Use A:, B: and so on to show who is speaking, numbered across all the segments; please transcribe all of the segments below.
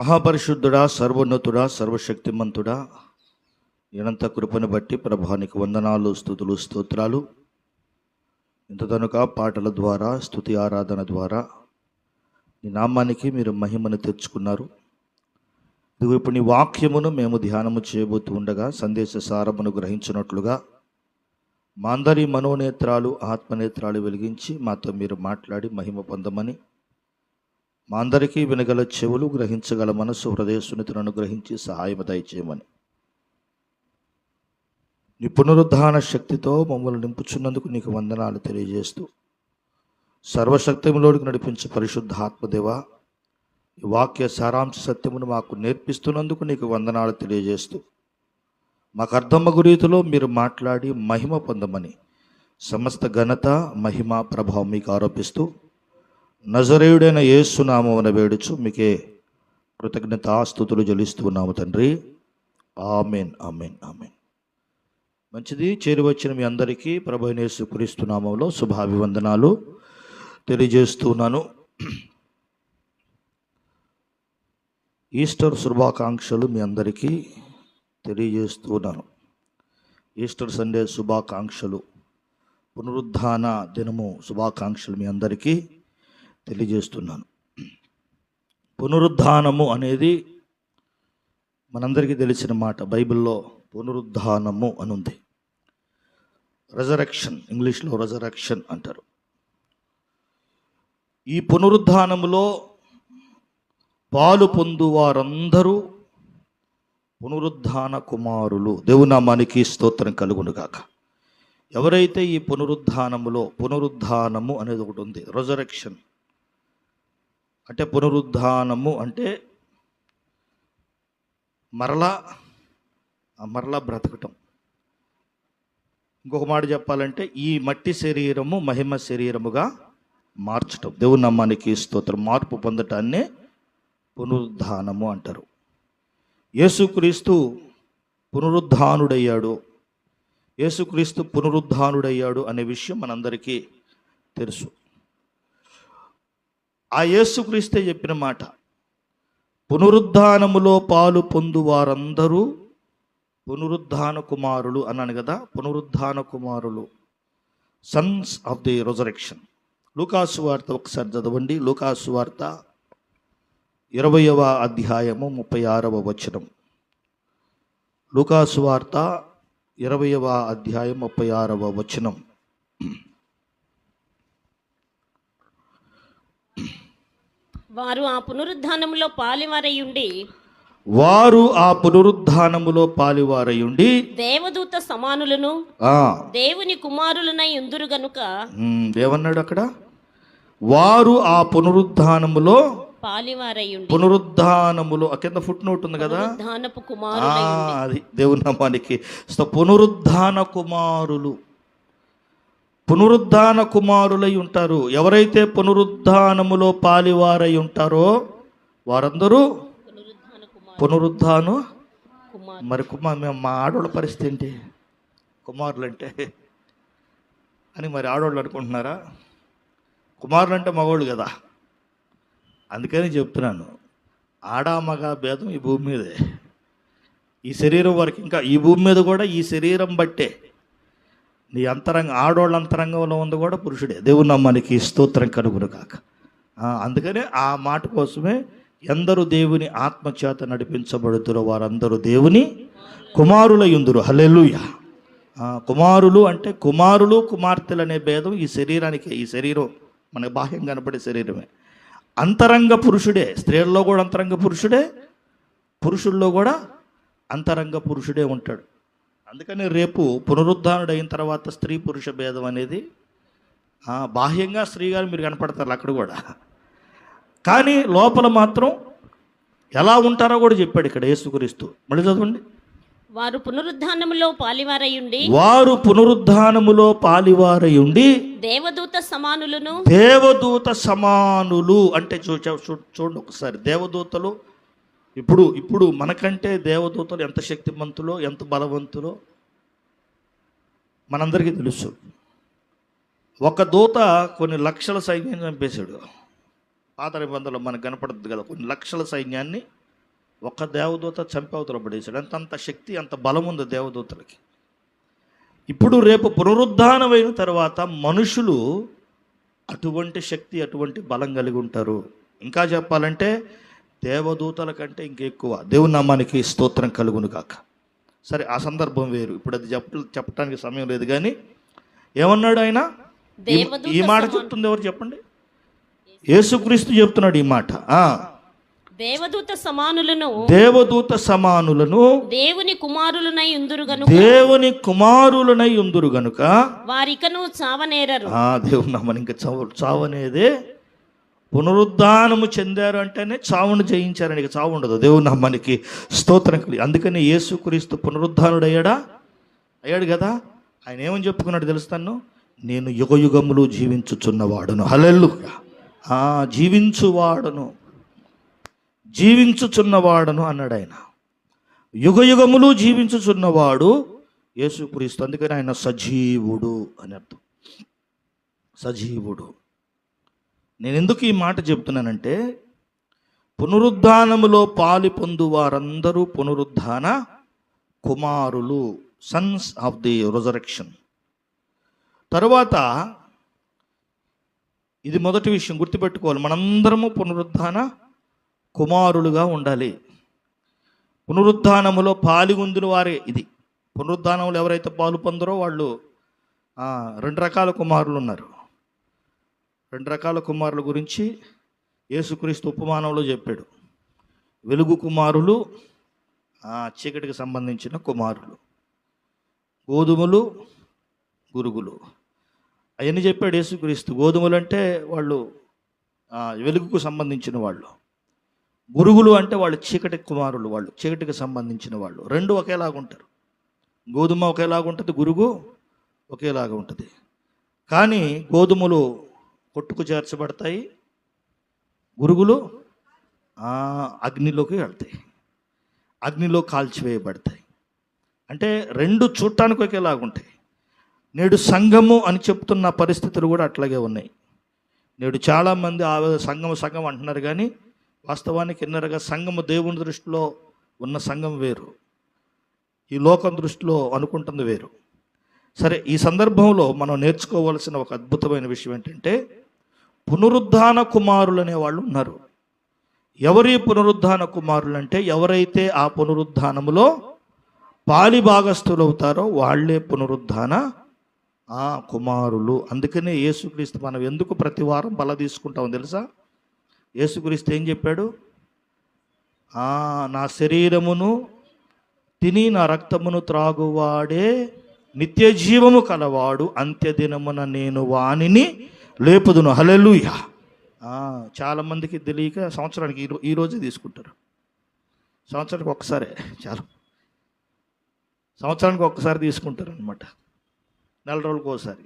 A: మహాపరిశుద్ధుడా సర్వోన్నతుడా సర్వశక్తిమంతుడా ఎనంత కృపను బట్టి ప్రభానికి వందనాలు స్థుతులు స్తోత్రాలు. ఇంత తనుక పాటల ద్వారా స్థుతి ఆరాధన ద్వారా నీ నామానికి మీరు మహిమను తెచ్చుకున్నారు. ఇదిగో ఇప్పుడు నీ వాక్యమును మేము ధ్యానము చేయబోతూ ఉండగా సందేశ సారమును గ్రహించినట్లుగా మా అందరి మనోనేత్రాలు ఆత్మనేత్రాలు వెలిగించి మాతో మీరు మాట్లాడి మహిమ పొందమని మా అందరికీ వినగల చెవులు గ్రహించగల మనసు హృదయ సున్నితులను గ్రహించి సహాయం దయచేయమని. నీ పునరుద్ధాన శక్తితో మమ్మల్ని నింపుచున్నందుకు నీకు వందనాలు తెలియజేస్తూ సర్వశక్తిలోనికి నడిపించే పరిశుద్ధ ఆత్మదేవ ఈ వాక్య సారాంశ సత్యమును మాకు నేర్పిస్తున్నందుకు నీకు వందనాలు తెలియజేస్తూ మాకు అర్థమగు రీతిలో మీరు మాట్లాడి మహిమ పొందమని సమస్త ఘనత మహిమ ప్రభావం మీకు ఆరోపిస్తూ నజరేయుడైన యేసునామమున వేడుచు మీకే కృతజ్ఞతాస్తుతులు జలిస్తున్నాము తండ్రి. Amen amen amen. మంచిది చేరువచ్చిన మీ అందరికీ ప్రభు యేసు శుభాభివందనాలు తెలియజేస్తున్నాను ఈస్టర్ శుభాకాంక్షలు మీ అందరికీ తెలియజేస్తున్నాను ఈస్టర్ సండే శుభాకాంక్షలు పునరుద్ధాన దినము శుభాకాంక్షలు మీ అందరికీ తెలియజేస్తున్నాను. పునరుద్ధానము అనేది మనందరికీ తెలిసిన మాట. బైబిల్లో పునరుద్ధానము అని ఉంది రెజరక్షన్ ఇంగ్లీష్లో రెజరక్షన్ అంటారు. ఈ పునరుద్ధానములో పాలు పొందు వారందరూ పునరుద్ధాన కుమారులు. దేవునామానికి స్తోత్రం కలుగునుగాక. ఎవరైతే ఈ పునరుద్ధానములో పునరుద్ధానము అనేది ఒకటి ఉంది రెజరక్షన్ అంటే పునరుద్ధానము అంటే మరలా మరలా బ్రతకటం. ఇంకొక మాట చెప్పాలంటే ఈ మట్టి శరీరము మహిమ శరీరముగా మార్చటం. దేవుని నమ్మానికి స్తోత్రం. మార్పు పొందటాన్నే పునరుద్ధానము అంటారు. యేసుక్రీస్తు పునరుద్ధానుడయ్యాడు. యేసుక్రీస్తు పునరుద్ధానుడయ్యాడు అనే విషయం మనందరికీ తెలుసు. ఆ యేసుక్రీస్తే చెప్పిన మాట పునరుద్ధానములో పాలు పొందు వారందరూ పునరుద్ధాన కుమారులు అన్నాను కదా పునరుద్ధాన కుమారులు. సన్స్ ఆఫ్ ది రొజరెక్షన్ లూకాసు వార్త ఒకసారి చదవండి. లూకాసు వార్త ఇరవయవ అధ్యాయము ముప్పై ఆరవ వచనం. లూకాసు వార్త ఇరవయవ అధ్యాయం ముప్పై ఆరవ వచనం.
B: వారు ఆ పునరుద్ధానములో పాలివారయుండి
A: వారు ఆ పునరుద్ధానములో పాలివారయుండి
B: దేవదూత సమానులను దేవుని కుమారులనై ఉందురు గనుక
A: ఏమన్నాడు అక్కడ వారు ఆ పునరుద్ధానములో
B: పాలివారయుండి
A: పునరుద్ధానములో కింద ఫుట్ నోట్ ఉంది కదా?
B: పునరుద్ధానపు కుమారులై
A: అది దేవుని నామానికి. సో పునరుద్ధాన కుమారులు. పునరుద్ధాన కుమారులై ఉంటారు. ఎవరైతే పునరుద్ధానములో పాలివారై ఉంటారో వారందరూ
B: పునరుద్ధాన
A: మరి కుమార్ మేము మా ఆడవాళ్ళ పరిస్థితి ఏంటి? కుమారులు అంటే అని మరి ఆడవాళ్ళు అనుకుంటున్నారా? కుమారులు అంటే మగవాళ్ళు కదా. అందుకని చెప్తున్నాను. ఆడా మగ భేదం ఈ భూమి మీదే. ఈ శరీరం వరకు ఇంకా ఈ భూమి మీద కూడా ఈ శరీరం బట్టే నీ అంతరంగ ఆడోళ్ళ అంతరంగంలో ఉంది కూడా పురుషుడే. దేవుని మనకి స్తోత్రం కనుగొను కాక అందుకనే ఆ మాట కోసమే ఎందరు దేవుని ఆత్మచేత నడిపించబడుతురో వారందరూ దేవుని కుమారుల యుందురు హలెలుయ కుమారులు అంటే కుమారులు కుమార్తెలు అనే భేదం ఈ శరీరానికి. ఈ శరీరం మనకు బాహ్యం కనపడే శరీరమే. అంతరంగ పురుషుడే. స్త్రీల్లో కూడా అంతరంగ పురుషుడే. పురుషుల్లో కూడా అంతరంగ పురుషుడే ఉంటాడు. అందుకని రేపు పునరుద్ధానుడు అయిన తర్వాత స్త్రీ పురుష భేదం అనేది బాహ్యంగా స్త్రీ గారు మీరు కనపడతారు అక్కడ కూడా. కానీ లోపల మాత్రం ఎలా ఉంటారో కూడా చెప్పాడు ఇక్కడ యేసుక్రీస్తు. మళ్ళీ చదవండి.
B: వారు పునరుద్ధానములో పాలివారయుండి
A: వారు పునరుద్ధానములో పాలివారై ఉండి
B: దేవదూత సమానులను
A: దేవదూత సమానులు అంటే చూ- చూడండి ఒకసారి. దేవదూతలు ఇప్పుడు ఇప్పుడు మనకంటే దేవదూతలు ఎంత శక్తిమంతులో ఎంత బలవంతులో? మనందరికీ తెలుసు. ఒక దూత కొన్ని లక్షల సైన్యాన్ని చంపేశాడు. పాత నిబంధనలో మనకు కనపడుతుంది కదా కొన్ని లక్షల సైన్యాన్ని ఒక దేవదూత చంపవతల పడేశాడు. అంత అంత శక్తి అంత బలం ఉంది దేవదూతలకి. ఇప్పుడు రేపు పునరుద్ధానమైన తర్వాత మనుషులు అటువంటి శక్తి అటువంటి బలం కలిగి ఉంటారు. ఇంకా చెప్పాలంటే దేవదూతల కంటే ఇంకెక్కువ దేవుని నామానికి స్తోత్రం కలుగును కాక సరే ఆ సందర్భం వేరు. ఇప్పుడు అది చెప్ప చెప్పడానికి సమయం లేదు కానీ ఏమన్నాడు ఆయన? ఈ- మాట చెప్తుంది ఎవరు చెప్పండి? యేసుక్రీస్తు చెప్తున్నాడు ఈ మాట.
B: దేవదూత సమానులను
A: దేవదూత సమానులను
B: దేవుని కుమారులనై ఉందురు గను
A: దేవుని కుమారులనై ఉందురు గనుక.
B: వారికను చావనేరరు.
A: ఆ దేవుని నామని ఇంకా చావు చావనేదే పునరుద్ధానము చెందారు అంటేనే చావును జయించారని చావు ఉండదు. దేవుని మనకి స్తోత్రం కలిగి అందుకని యేసుక్రీస్తు పునరుద్ధానుడు అయ్యాడా అయ్యాడు కదా? ఆయన ఏమని చెప్పుకున్నాడు తెలుస్తాను నేను యుగ యుగములు జీవించుచున్నవాడును. హలెల్లు జీవించువాడును. జీవించుచున్నవాడను అన్నాడు ఆయన. యుగ యుగములు జీవించుచున్నవాడు యేసుక్రీస్తు అందుకని ఆయన సజీవుడు అని అర్థం. సజీవుడు. నేను ఎందుకు ఈ మాట చెప్తున్నానంటే పునరుద్ధానములో పాలి పొందు వారందరూ పునరుద్ధాన కుమారులు సన్స్ ఆఫ్ ది రిజరక్షన్ తరువాత ఇది మొదటి విషయం గుర్తుపెట్టుకోవాలి. మనందరము పునరుద్ధాన కుమారులుగా ఉండాలి. పునరుద్ధానములో పాలిగొందిన వారే ఇది. పునరుద్ధానంలో ఎవరైతే పాలు పొందరో వాళ్ళు రెండు రకాల కుమారులు ఉన్నారు. రెండు రకాల కుమారుల గురించి యేసుక్రీస్తు ఉపమానంలో చెప్పాడు. వెలుగు కుమారులు చీకటికి సంబంధించిన కుమారులు. గోధుమలు గురుగులు. అవన్నీ చెప్పాడు యేసుక్రీస్తు. గోధుమలు అంటే వాళ్ళు వెలుగుకు సంబంధించిన వాళ్ళు. గురుగులు అంటే వాళ్ళు చీకటి కుమారులు వాళ్ళు చీకటికి సంబంధించిన వాళ్ళు. రెండు ఒకేలాగా ఉంటారు. గోధుమ ఒకేలాగా ఉంటుంది గురుగు ఒకేలాగా ఉంటుంది. కానీ గోధుమలు కొట్టుకు చేర్చబడతాయి గురుగులు అగ్నిలోకి వెళ్తాయి. అగ్నిలో కాల్చివేయబడతాయి. అంటే రెండు చూడటానికి ఒకేలాగుంటాయి నేడు సంఘము అని చెప్తున్న పరిస్థితులు కూడా అట్లాగే ఉన్నాయి. నేడు చాలామంది ఆ సంఘము సంఘం అంటున్నారు కానీ వాస్తవానికి ఎన్నరగా సంఘము దేవుని దృష్టిలో ఉన్న సంఘం వేరు. ఈ లోకం దృష్టిలో అనుకుంటుంది వేరు. సరే ఈ సందర్భంలో మనం నేర్చుకోవాల్సిన ఒక అద్భుతమైన విషయం ఏంటంటే పునరుద్ధాన కుమారులు అనే వాళ్ళు ఉన్నారు. ఎవరి పునరుద్ధాన కుమారులు అంటే ఎవరైతే ఆ పునరుద్ధానములో పాలి భాగస్థులు అవుతారో వాళ్ళే పునరుద్ధాన ఆ కుమారులు. అందుకనే యేసుక్రీస్తు మనం ఎందుకు ప్రతి వారం బల తీసుకుంటాం తెలుసా? యేసుక్రీస్తు ఏం చెప్పాడు? నా శరీరమును తిని నా రక్తమును త్రాగువాడే నిత్య జీవము కలవాడు. అంత్యదినమున నేను వానిని లేపుదును. హలెలుయ చాలామందికి తెలియక సంవత్సరానికి ఈ రో- ఈ రోజే తీసుకుంటారు. సంవత్సరానికి ఒక్కసారే చాలు. సంవత్సరానికి ఒక్కసారి తీసుకుంటారు అనమాట నెల రోజులకు ఒకసారి.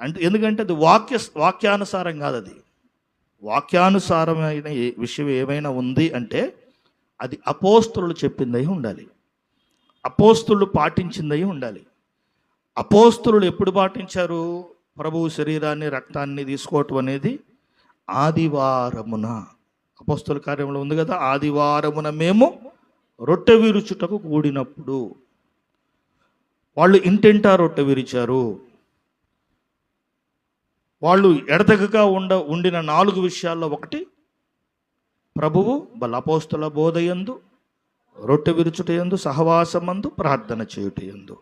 A: అంటే ఎందుకంటే అది వాక్య వాక్యానుసారం కాదు అది వాక్యానుసారమైన ఏ- విషయం ఏమైనా ఉంది అంటే అది అపోస్తులు చెప్పిందై ఉండాలి. అపోస్తులు పాటించిందై ఉండాలి. అపోస్తులు ఎప్పుడు పాటించారు? ప్రభువు శరీరాన్ని రక్తాన్ని తీసుకోవటం అనేది ఆదివారమున. అపోస్తుల కార్యంలో ఉంది కదా ఆదివారమున మేము రొట్టె విరుచుటకు కూడినప్పుడు. వాళ్ళు ఇంటింటా రొట్టె విరిచారు. వాళ్ళు ఎడతగగా ఉండ ఉండిన నాలుగు విషయాల్లో ఒకటి ప్రభువు బలపోస్తుల అపోస్తుల బోధయందు రొట్టె విరుచుటయందు సహవాసమందు ప్రార్థన చేయుటయందు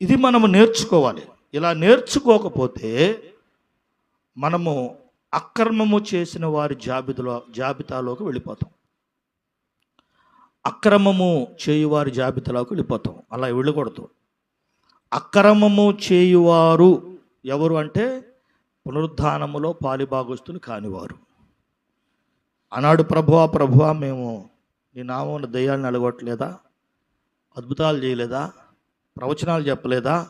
A: ఇది మనము నేర్చుకోవాలి. ఇలా నేర్చుకోకపోతే మనము అక్రమము చేసిన వారి జాబితాలో జాబితాలోకి వెళ్ళిపోతాం. అక్రమము చేయువారి జాబితాలోకి వెళ్ళిపోతాం. అలా వెళ్ళకూడదు. అక్రమము చేయువారు ఎవరు అంటే పునరుద్ధానములో పాలిభాగస్తులు కానివారు. అన్నాడు ప్రభువా ప్రభువా మేము నీ నామం దయ్యాన్ని అలగొట్టలేదా? అద్భుతాలు చేయలేదా? ప్రవచనాలు చెప్పలేదా?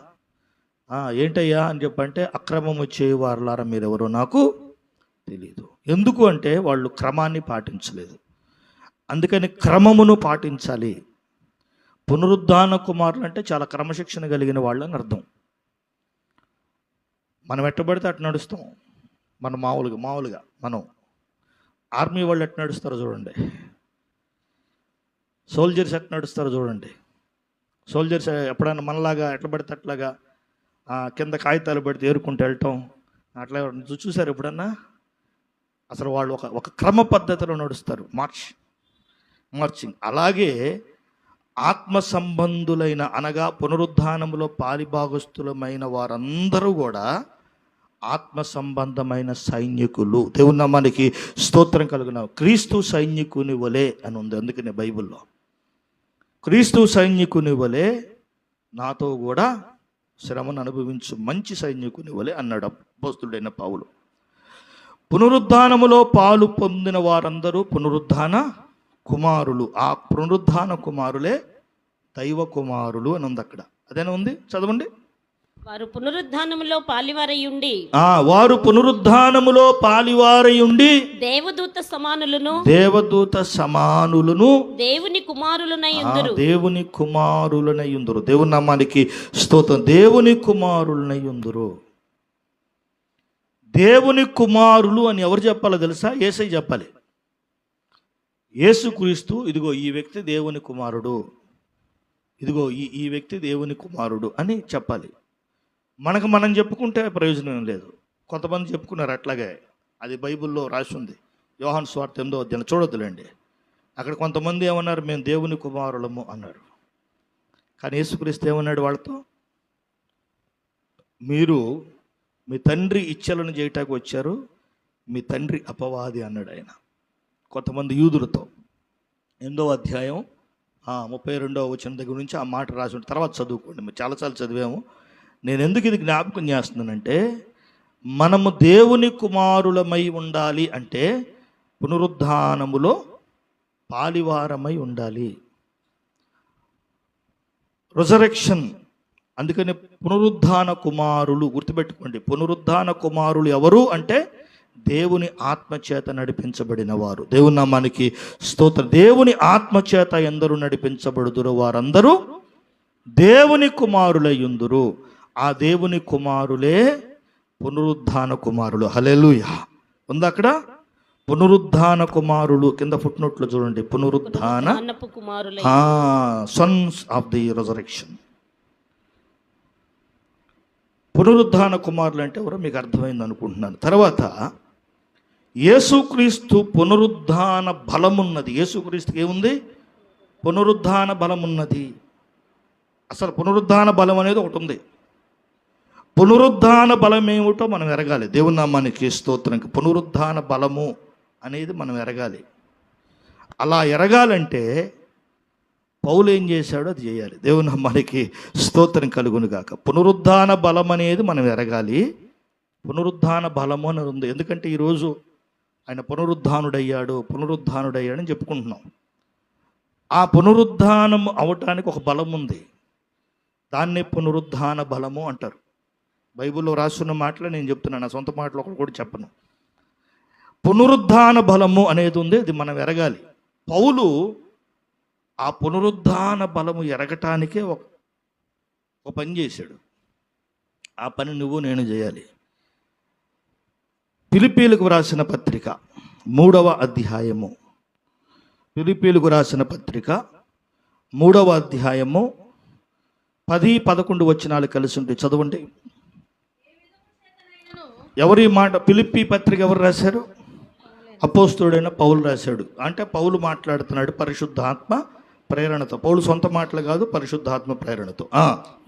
A: ఏంటయ్యా అని చెప్పంటే అక్రమము చేయువారులారా మీరెవరో నాకు తెలియదు ఎందుకు అంటే వాళ్ళు క్రమాన్ని పాటించలేదు. అందుకని క్రమమును పాటించాలి. పునరుద్ధాన కుమారులు అంటే చాలా క్రమశిక్షణ కలిగిన వాళ్ళని అర్థం. మనం ఎట్టబడితే అటు నడుస్తాం. మనం మామూలుగా మామూలుగా మనం. ఆర్మీ వాళ్ళు ఎట్టు నడుస్తారో చూడండి. సోల్జర్స్ ఎట్లా నడుస్తారో చూడండి. సోల్జర్స్ ఎప్పుడైనా మనలాగా ఎట్లా పడితే అట్లాగా కింద కాగితాలు పెడితే ఏరుకుంటూ వెళ్ళటం. అట్లా చూసారు ఎప్పుడన్నా? అసలు వాళ్ళు ఒక ఒక క్రమ పద్ధతిలో నడుస్తారు. మార్చ్. మార్చింగ్. అలాగే ఆత్మ సంబంధులైన అనగా పునరుద్ధానములో పాలిభాగస్తులమైన వారందరూ కూడా ఆత్మ సంబంధమైన సైనికులు. దేవున్న నామానికి స్తోత్రం కలిగినావు. క్రీస్తు సైనికుని వలె అని ఉంది అందుకనే బైబిల్లో. క్రీస్తు సైనికుని వలె నాతో కూడా శ్రమను అనుభవించు మంచి సైనికుని వలె అన్నాడు అపోస్తుడైన పావులు. పునరుద్ధానములో పాలు పొందిన వారందరూ పునరుద్ధాన కుమారులు. ఆ పునరుద్ధాన కుమారులే దైవ కుమారులు అని ఉంది అక్కడ. అదేనా ఉంది? చదవండి.
B: వారు పునరుద్ధానములో పాలివారయుండి
A: ఆ వారు పునరుద్ధానములో పాలివారయుండి
B: దేవదూత సమానులను
A: దేవదూత సమానులను
B: దేవుని కుమారులనై
A: ఆ
B: ఉందురు
A: దేవుని కుమారులనై ఉందరు దేవుని నామానికి స్తోత్రం. దేవుని కుమారులనై ఉందరు దేవుని కుమారులు అని ఎవరు చెప్పాలో తెలుసా? ఏసై చెప్పాలి. యేసుక్రీస్తు ఇదిగో ఈ వ్యక్తి దేవుని కుమారుడు. ఇదిగో ఈ ఈ వ్యక్తి దేవుని కుమారుడు అని చెప్పాలి. మనకు మనం చెప్పుకుంటే ప్రయోజనం ఏం లేదు. కొంతమంది చెప్పుకున్నారు అట్లాగే. అది బైబిల్లో రాసి ఉంది యోహాన్ స్వార్థ ఎందో అధ్యాయం చూడొద్దులేండి. అక్కడ కొంతమంది ఏమన్నారు? మేము దేవుని కుమారులము అన్నారు. కానీ యేసుక్రీస్తు ఏమన్నాడు వాళ్ళతో? మీరు మీ తండ్రి ఇచ్చలను చేయటానికి వచ్చారు. మీ తండ్రి అపవాది అన్నాడు ఆయన. కొంతమంది యూదులతో. ఎనిమిదో అధ్యాయం ఆ, ముప్పై రెండవ వచ్చిన దగ్గర నుంచి ఆ మాట రాసి ఉంటుంది తర్వాత చదువుకోండి. మేము చాలాసార్లు చదివాము. నేను ఎందుకు ఇది జ్ఞాపకం చేస్తున్నానంటే మనము దేవుని కుమారులమై ఉండాలి అంటే పునరుద్ధానములో పాలివారమై ఉండాలి. రిజరెక్షన్ అందుకని పునరుద్ధాన కుమారులు గుర్తుపెట్టుకోండి పునరుద్ధాన కుమారులు ఎవరు అంటే దేవుని ఆత్మచేత నడిపించబడిన వారు దేవుని నామానికి స్తోత్ర. దేవుని ఆత్మచేత ఎందరు నడిపించబడుదురు వారందరూ? దేవుని కుమారులయ్యుందురు ఆ దేవుని కుమారులే పునరుద్ధాన కుమారులు. హలెలుయ ఉందా అక్కడ? పునరుద్ధాన కుమారులు. కింద ఫుట్నోట్లో చూడండి. పునరుద్ధాన సన్స్ ఆఫ్ ది రెజరెక్షన్ పునరుద్ధాన కుమారులు అంటే ఎవరో మీకు అర్థమైంది అనుకుంటున్నాను. తర్వాత యేసుక్రీస్తు పునరుద్ధాన బలమున్నది. యేసుక్రీస్తుకి ఏముంది? పునరుద్ధాన బలమున్నది. అసలు పునరుద్ధాన బలం అనేది ఒకటి ఉంది. పునరుద్ధాన బలం ఏమిటో మనం ఎరగాలి. దేవుని నామానికి స్తోత్రానికి పునరుద్ధాన బలము అనేది మనం ఎరగాలి. అలా ఎరగాలంటే పౌలు ఏం చేశాడో అది చేయాలి. దేవుని నామానికి స్తోత్రం కలుగును గాక. పునరుద్ధాన బలం అనేది మనం ఎరగాలి. పునరుద్ధాన బలము అనేది ఉంది. ఎందుకంటే ఈరోజు ఆయన పునరుద్ధానుడయ్యాడు పునరుద్ధానుడయ్యాడని చెప్పుకుంటున్నాం. ఆ పునరుద్ధానం అవటానికి ఒక బలం ఉంది దాన్నే పునరుద్ధాన బలము అంటారు. బైబిల్లో రాస్తున్న మాటలు నేను చెప్తున్నాను నా సొంత మాటలు ఒకటి కూడా చెప్పను. పునరుద్ధాన బలము అనేది ఉంది అది మనం ఎరగాలి. పౌలు ఆ పునరుద్ధాన బలము ఎరగటానికే ఒక ఒక పని చేశాడు. ఆ పని నువ్వు నేను చేయాలి. పిలిపీలకు రాసిన పత్రిక మూడవ అధ్యాయము. పిలిపీలకు రాసిన పత్రిక మూడవ అధ్యాయము పది పదకొండు వచ్చినాలు కలిసి ఉంటే చదవండి. ఎవరి మాట పిలిపి పత్రిక ఎవరు రాశారు? అపోస్తుడైన పౌలు రాశాడు. అంటే పౌలు మాట్లాడుతున్నాడు పరిశుద్ధాత్మ ప్రేరణతో. పౌలు సొంత మాటలు కాదు పరిశుద్ధాత్మ ప్రేరణతో.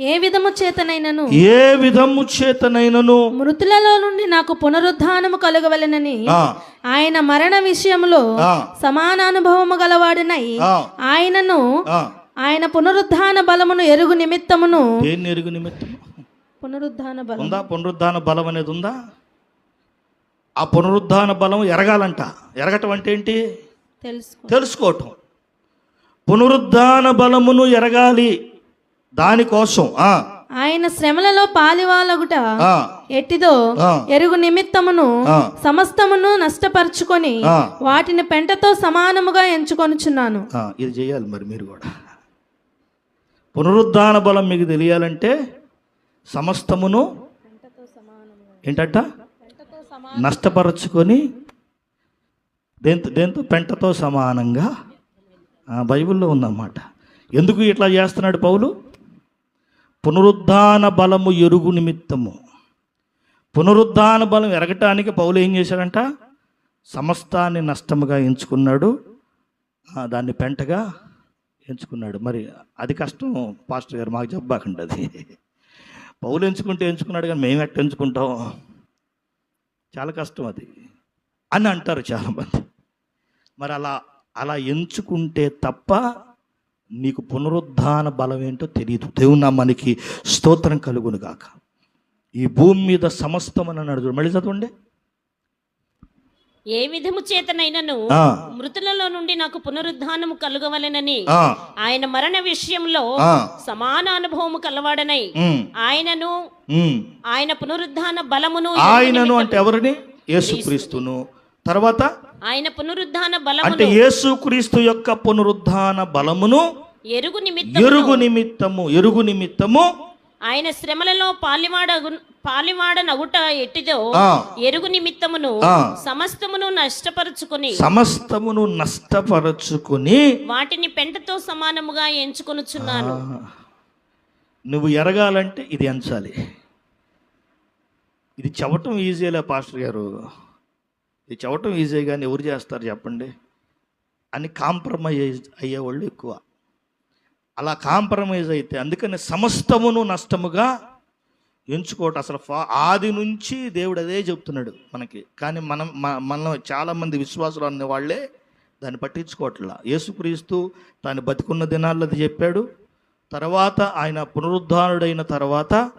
C: ఏ విధము చేతనైనను?
A: ఏ విధము చేతనైనను?
C: మృతులలో నుండి నాకు పునరుద్ధానము కలుగవలెనని ఆయన మరణ విషయంలో
A: ఆ,
C: సమాన అనుభవము గలవాడినై ఆయనను. ఆయన పునరుద్ధాన బలమును ఎరుగు నిమిత్తమును
A: ఎరుగు నిమిత్తం
C: పునరుద్ధాన బలం
A: ఉందా? పునరుద్ధాన బలం అనేది ఉందా? ఆ పునరుద్ధాన బలం ఎరగాలంట. ఎరగటం అంటే ఏంటి?
C: తెలుసుకో
A: తెలుసుకోవటం. పునరుద్ధాన బలమును ఎరగాలి దానికోసం.
C: ఆయన శ్రమలలో పాలివాలగుట. ఎట్టిదో. ఎరుగు నిమిత్తమును. సమస్తమును నష్టపరుచుకొని. వాటిని పెంటతో సమానముగా ఎంచుకొనుచున్నాను.
A: ఇది చేయాలి మరి మీరు కూడా. పునరుద్ధాన బలం మీకు తెలియాలంటే సమస్తమును ఏంటంట? నష్టపరచుకొని దేంతో దేంతో? పెంటతో సమానంగా. బైబిల్లో ఉందన్నమాట. ఎందుకు ఇట్లా చేస్తున్నాడు పౌలు? పునరుద్ధాన బలము ఎరుగు నిమిత్తము. పునరుద్ధాన బలం ఎరగటానికి పౌలు ఏం చేశాడంట? సమస్తాన్ని నష్టముగా ఎంచుకున్నాడు. దాన్ని పెంటగా ఎంచుకున్నాడు. మరి అది కష్టం పాస్టర్ గారు మాకు చెప్పబాకండి అది. పౌలు ఎంచుకుంటే ఎంచుకున్నాడు కానీ మేము ఎట్ట ఎంచుకుంటాం? చాలా కష్టం అది. అని అంటారు చాలామంది. మరి అలా అలా ఎంచుకుంటే తప్ప నీకు పునరుద్ధాన బలం ఏంటో తెలియదు దేవుని మనకి స్తోత్రం కలుగును గాక. ఈ భూమి మీద సమస్తం అని అన్నాడు మళ్ళీ చదవండి.
B: ఏ విధము చేతనైనను మృతులలో నుండి నాకు పునరుద్ధానము కలుగవలెనని ఆయన మరణ విషయంలో సమాన అనుభవము కలవాడనై ఆయనను. ఆయన పునరుద్ధాన బలమును
A: ఆయనను అంటే ఎవరిని? యేసుక్రీస్తును తర్వాత?
B: ఆయన పునరుద్ధాన
A: అంటే
B: బలమును
A: యేసుక్రీస్తు యొక్క పునరుద్ధాన బలమును
B: ఎరుగు నిమిత్తం
A: ఎరుగు నిమిత్తము ఎరుగు నిమిత్తము
B: ఆయన శ్రమలలో పాలివాడ పాలివాడనగుట ఎట్టిదో
A: ఆ,
B: ఎరుగు నిమిత్తమును. సమస్తమును నష్టపరుచుకుని
A: సమస్తమును నష్టపరచుకుని
B: వాటిని పెంటతో సమానముగా ఎంచుకొనుచున్నాను.
A: నువ్వు ఎరగాలంటే ఇది ఎంచాలి. ఇది చెప్పటం ఈజీలే పాస్టర్ గారు. ఇది చెప్పటం ఈజీ కానీ ఎవరు చేస్తారు చెప్పండి? అని కాంప్రమైజ్ అయ్యేవాళ్ళు ఎక్కువ. అలా కాంప్రమైజ్ అయితే అందుకని సమస్తమును నష్టముగా ఎంచుకోవటం. అసలు ఫా ఆది నుంచి దేవుడు అదే చెప్తున్నాడు మనకి. కానీ మనం మనం చాలామంది విశ్వాసులు అనే వాళ్ళే దాన్ని పట్టించుకోవట్లా. యేసుక్రీస్తు తాను బతికున్న దినాల్లో అది చెప్పాడు. తర్వాత ఆయన పునరుద్ధారుడైన తర్వాత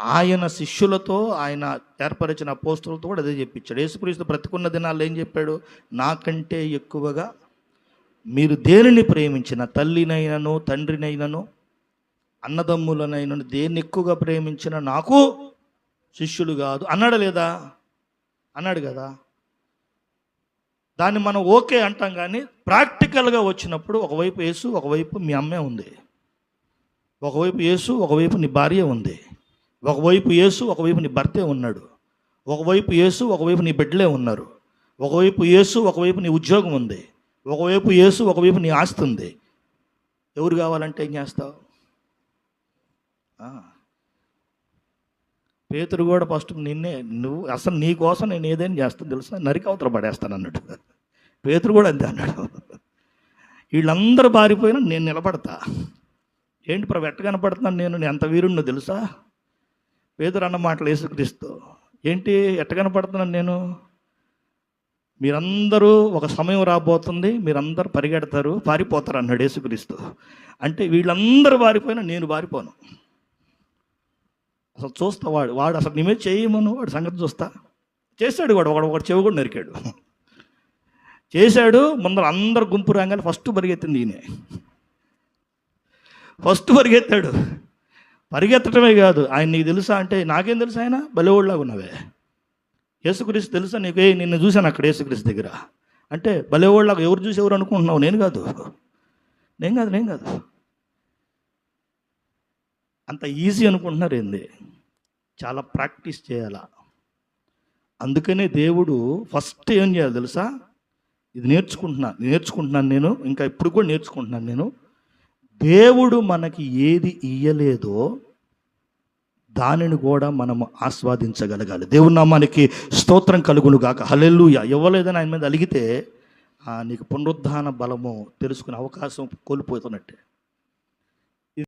A: ఆయన శిష్యులతో ఆయన ఏర్పరిచిన పోస్టులతో కూడా అదే చెప్పించాడు. యేసుక్రీస్తు బ్రతికున్న దినాల్లో ఏం చెప్పాడు? నాకంటే ఎక్కువగా మీరు దేనిని ప్రేమించిన తల్లినైనను తండ్రినైనను అన్నదమ్ములనైనను దేన్ని ఎక్కువగా ప్రేమించిన నాకు శిష్యులు కాదు. అన్నాడు లేదా? అన్నాడు కదా. దాన్ని మనం ఓకే అంటాం కానీ ప్రాక్టికల్గా వచ్చినప్పుడు ఒకవైపు యేసు ఒకవైపు మీ అమ్మే ఉంది. ఒకవైపు యేసు ఒకవైపు నీ భార్య ఉంది. ఒకవైపు యేసు ఒకవైపు నీ భర్తే ఉన్నాడు. ఒకవైపు యేసు ఒకవైపు నీ బిడ్డలే ఉన్నారు. ఒకవైపు యేసు ఒకవైపు నీ ఉద్యోగం ఉంది. ఒకవైపు యేసు ఒకవైపు నీ ఆస్తి ఉంది. ఎవరు కావాలంటే ఏం చేస్తావు? పేతురు కూడా ఫస్ట్ నిన్నే నువ్వు అసలు నీ కోసం నేను ఏదైనా చేస్తాను తెలుసా? నరికి పడేస్తాను అన్నట్టు పేతురు కూడా అంతే అన్నాడు. వీళ్ళందరూ బారిపోయినా నేను నిలబడతా. ఏంటి ప్రభు ఎట్ట కనపడుతున్నాను నేను? నేను ఎంత వీరుణ్ణో తెలుసా? పేదరు అన్న మాటలు యేసుక్రీస్తు. ఏంటి ఎట్ట కనపడుతున్నాను నేను? మీరందరూ ఒక సమయం రాబోతుంది మీరందరూ పరిగెడతారు పారిపోతారు అన్నాడు యేసుక్రీస్తు. అంటే వీళ్ళందరూ పారిపోయినా నేను పారిపోను అసలు చూస్తా వాడు వాడు అసలు నీ మీద చేయమను వాడు సంగతి చూస్తా. చేశాడు వాడు ఒకడు ఒకటి చెవి కూడా నరికాడు. చేశాడు ముందర అందరు గుంపు రాగానే ఫస్ట్ పరిగెత్తింది ఈయనే. ఫస్ట్ పరిగెత్తాడు. పరిగెత్తడమే కాదు ఆయన నీకు తెలుసా అంటే నాకేం తెలుసు ఆయన? బలేవాళ్ళలాగా ఉన్నవే? యేసుక్రీస్తు తెలుసా నీకు? ఏ నిన్ను చూశాను అక్కడ యేసుక్రీస్తు దగ్గర. అంటే బలేవాళ్ళలాగా ఎవరు చూసి ఎవరు అనుకుంటున్నావు? నేను కాదు. నేను కాదు నేను కాదు. అంత ఈజీ అనుకుంటున్నారు ఏంది? చాలా ప్రాక్టీస్ చేయాలా? అందుకనే దేవుడు ఫస్ట్ ఏం చేయాలి తెలుసా? ఇది నేర్చుకుంటున్నా నేర్చుకుంటున్నాను నేను ఇంకా ఇప్పుడు కూడా నేర్చుకుంటున్నాను నేను. దేవుడు మనకి ఏది ఇయ్యలేదో దానిని కూడా మనం ఆస్వాదించగలగాలి. దేవుని నామానికి స్తోత్రం కలుగును గాక హలెల్లుయ. ఇవ్వలేదని ఆయన మీద అలిగితే నీకు పునరుద్ధాన బలము తెలుసుకునే అవకాశం కోల్పోతున్నట్టే.